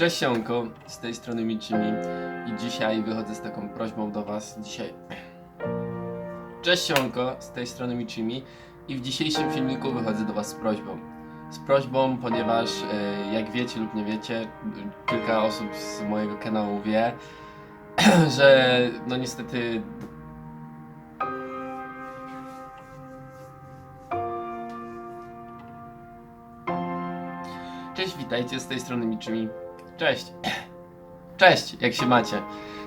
Cześć Sionko, z tej strony Michimi i dzisiaj wychodzę z taką prośbą do Was. Dzisiaj. Cześć Sionko, z tej strony Michimi i w dzisiejszym filmiku wychodzę do Was z prośbą. Z prośbą, ponieważ e, jak wiecie lub nie wiecie, kilka osób z mojego kanału wie, że no niestety Cześć, witajcie, z tej strony Michimi. Cześć. Cześć, jak się macie?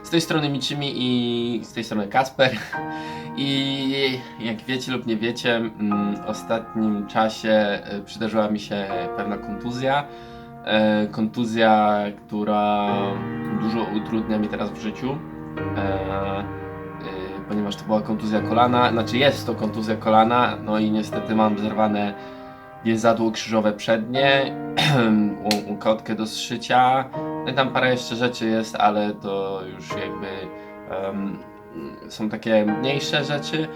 Z tej strony Michimi i z tej strony Kasper. I jak wiecie lub nie wiecie, mm, w ostatnim czasie e, przydarzyła mi się pewna kontuzja. E, Kontuzja, która dużo utrudnia mi teraz w życiu. E, Ponieważ to była kontuzja kolana, znaczy jest to kontuzja kolana, no i niestety mam zerwane więzadło krzyżowe przednie, układkę do zszycia. No i tam parę jeszcze rzeczy jest, ale to już jakby em, są takie mniejsze rzeczy.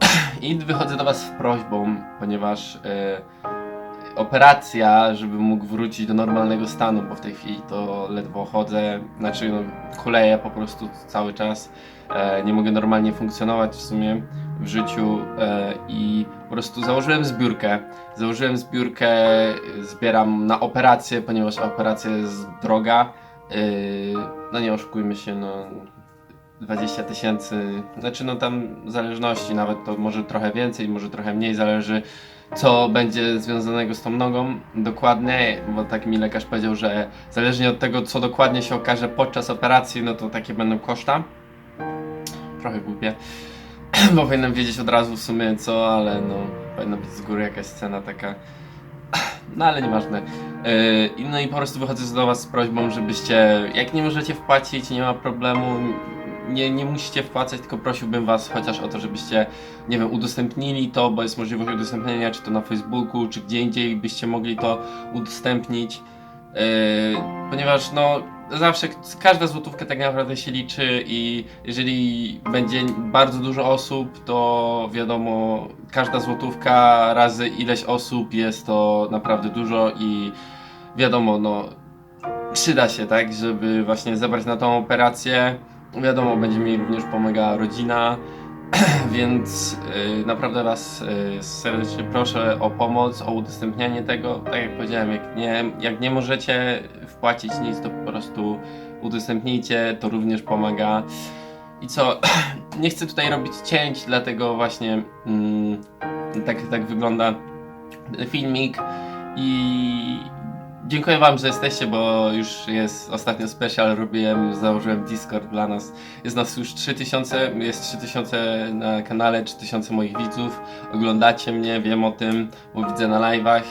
I wychodzę do Was z prośbą, ponieważ e, operacja, żeby mógł wrócić do normalnego stanu, bo w tej chwili to ledwo chodzę, znaczy no, kuleję po prostu cały czas. E, nie mogę normalnie funkcjonować w sumie w życiu e, i po prostu założyłem zbiórkę. Założyłem zbiórkę, zbieram na operację, ponieważ operacja jest droga. Y, No nie oszukujmy się, no 20 tysięcy, znaczy no tam w zależności, nawet to może trochę więcej, może trochę mniej, zależy co będzie związanego z tą nogą dokładnie, bo tak mi lekarz powiedział, że zależnie od tego co dokładnie się okaże podczas operacji, no to takie będą koszta. Trochę głupie. Powinienem wiedzieć od razu w sumie co, ale no powinna być z góry jakaś scena taka. No ale nieważne. Yy, no i po prostu wychodzę do was z prośbą, żebyście, jak nie możecie wpłacić, nie ma problemu, nie, nie musicie wpłacać, tylko prosiłbym was chociaż o to, żebyście, nie wiem, udostępnili to, bo jest możliwość udostępnienia, czy to na Facebooku, czy gdzie indziej byście mogli to udostępnić. Yy, ponieważ no zawsze każda złotówka tak naprawdę się liczy i jeżeli będzie bardzo dużo osób, to wiadomo, każda złotówka razy ileś osób jest to naprawdę dużo i wiadomo, no przyda się, tak, żeby właśnie zebrać na tą operację. Wiadomo, będzie mi również pomagała rodzina, więc y, naprawdę Was y, serdecznie proszę o pomoc, o udostępnianie tego. Tak jak powiedziałem, jak nie, jak nie możecie wpłacić nic, to po prostu udostępnijcie, to również pomaga. I co, nie chcę tutaj robić cięć, dlatego właśnie mm, tak, tak wygląda filmik i dziękuję wam, że jesteście, bo już jest ostatnio special, robiłem, założyłem Discord dla nas. Jest nas już 3000, jest 3000 na kanale, 3000 moich widzów. Oglądacie mnie, wiem o tym, bo widzę na live'ach.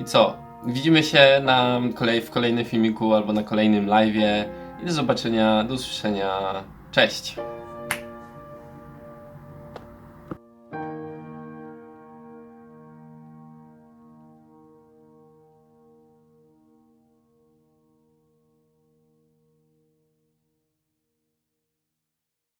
I co? Widzimy się na kolej, w kolejnym filmiku albo na kolejnym live'ie. I do zobaczenia, do usłyszenia. Cześć!